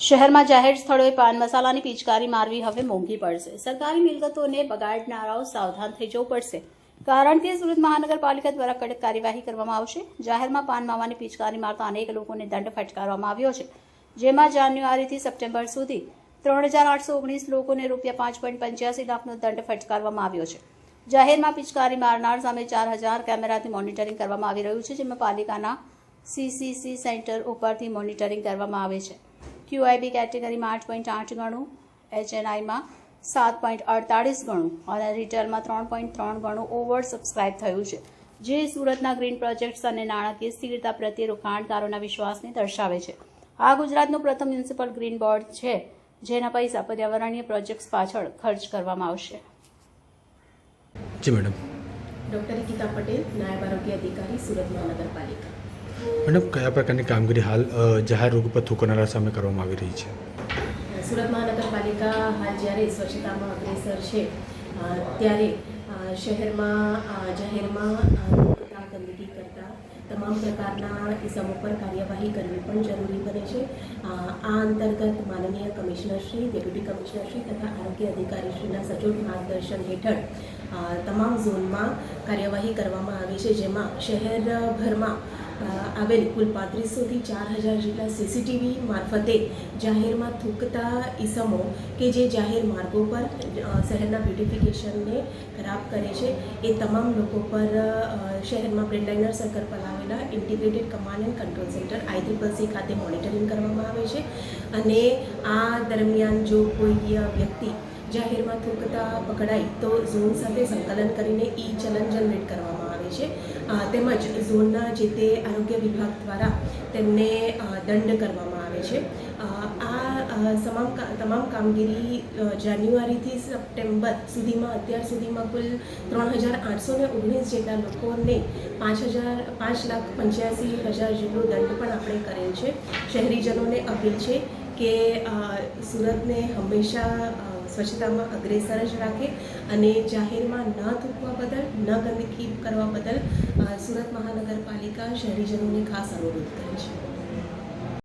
શહેરમાં જાહેર સ્થળોએ પાન મસાલાની પિચકારી મારવી હવે મોંઘી પડશે. સરકારી મિલકતોને બગાડનારાઓ સાવધાન થઈ જવું પડશે. કારણ કે સુરત મહાનગરપાલિકા દ્વારા કડક કાર્યવાહી કરવામાં આવશે. જાહેરમાં પાન માવાની પિચકારી મારતા અનેક લોકોને દંડ ફટકારવામાં આવ્યો છે. જેમાં જાન્યુઆરીથી સપ્ટેમ્બર સુધી ત્રણ હજાર આઠસો ઓગણીસ લોકોને રૂપિયા પાંચ પોઈન્ટ પંચ્યાસી લાખનો દંડ ફટકારવામાં આવ્યો છે. જાહેરમાં પિચકારી મારનાર સામે ચાર હજાર કેમેરાથી મોનિટરિંગ કરવામાં આવી રહ્યું છે, જેમાં પાલિકાના સીસીસી સેન્ટર ઉપરથી મોનિટરિંગ કરવામાં આવે છે. ક્યુઆઈબી કેટેગરીમાં આઠ પોઈન્ટ આઠ ગણું એચએનઆઈમાં સાત પોઈન્ટ અડતાળીસ ગણું અને રિટેલમાં ત્રણ પોઈન્ટ ત્રણ ગણું ઓવર સબસ્ક્રાઇબ થયું છે. જે સુરતના ગ્રીન પ્રોજેક્ટ્સ અને નાણાકીય સ્થિરતા પ્રત્યે રોકાણકારોના વિશ્વાસને દર્શાવે છે. આ ગુજરાતનું પ્રથમ મ્યુનિસિપલ ગ્રીન બોર્ડ છે જેના પૈસા પર્યાવરણીય પ્રોજેક્ટ્સ પાછળ ખર્ચ કરવામાં આવશે. જી મેડમ. ડૉક્ટર ગીતા પટેલ નાયબ આરોગ્ય અધિકારી સુરત મહાનગરપાલિકા. મેડમ કયા પ્રકારની કામગીરી હાલ જાહેર રોગ પર થૂકનારા સામે કરવામાં આવી રહી છે? સુરત મહાનગરપાલિકા હાલ જ્યારે સ્વચ્છતામાં અગ્રેસર છે ત્યારે શહેરમાં જાહેરમાં ગંદકી કરતા તમામ પ્રકારના ઇસમો પર કાર્યવાહી કરવી પણ જરૂરી બને છે. આ અંતર્ગત માનનીય કમિશનરશ્રી ડેપ્યુટી કમિશનરશ્રી તથા આરોગ્ય અધિકારીશ્રીના સચોટ માર્ગદર્શન હેઠળ તમામ ઝોનમાં કાર્યવાહી કરવામાં આવી છે, જેમાં શહેરભરમાં આવેલ કુલ પાંત્રીસોથી ચાર હજાર જેટલા સીસીટીવી મારફતે જાહેરમાં થૂકતા ઈસમો કે જે જાહેર માર્ગો પર શહેરના બ્યુટિફિકેશનને ખરાબ કરે છે, એ તમામ લોકો પર શહેરમાં બ્રેન્ડાઇનર સર્કલ પર આવેલા integrated command and control centre I triple ખાતે મોનિટરિંગ કરવામાં આવે છે. અને આ દરમિયાન જો કોઈ વ્યક્તિ જાહેરમાં થૂંકતા પકડાય તો ઝોન સાથે સંકલન કરીને ઈ ચલન જનરેટ કરવામાં આવે છે. તેમજ ઝોનના જે તે આરોગ્ય વિભાગ દ્વારા તેમને દંડ કરવામાં આવે છે. આ તમામ તમામ કામગીરી જાન્યુઆરીથી સપ્ટેમ્બર સુધીમાં, અત્યાર સુધીમાં કુલ ત્રણ હજાર આઠસો ને ઓગણીસ જેટલા લોકોને પાંચ હજાર, પાંચ લાખ પંચ્યાસી હજાર જેટલો દંડ પણ આપણે કરેલ છે. શહેરીજનોને અપીલ છે કે સુરતને હંમેશા સ્વચ્છતામાં અગ્રેસર જ રાખે અને જાહેરમાં ન થૂકવા બદલ, ન ગંદકી કરવા બદલ સુરત મહાનગરપાલિકા શહેરીજનોને ખાસ અનુરોધ કરે છે.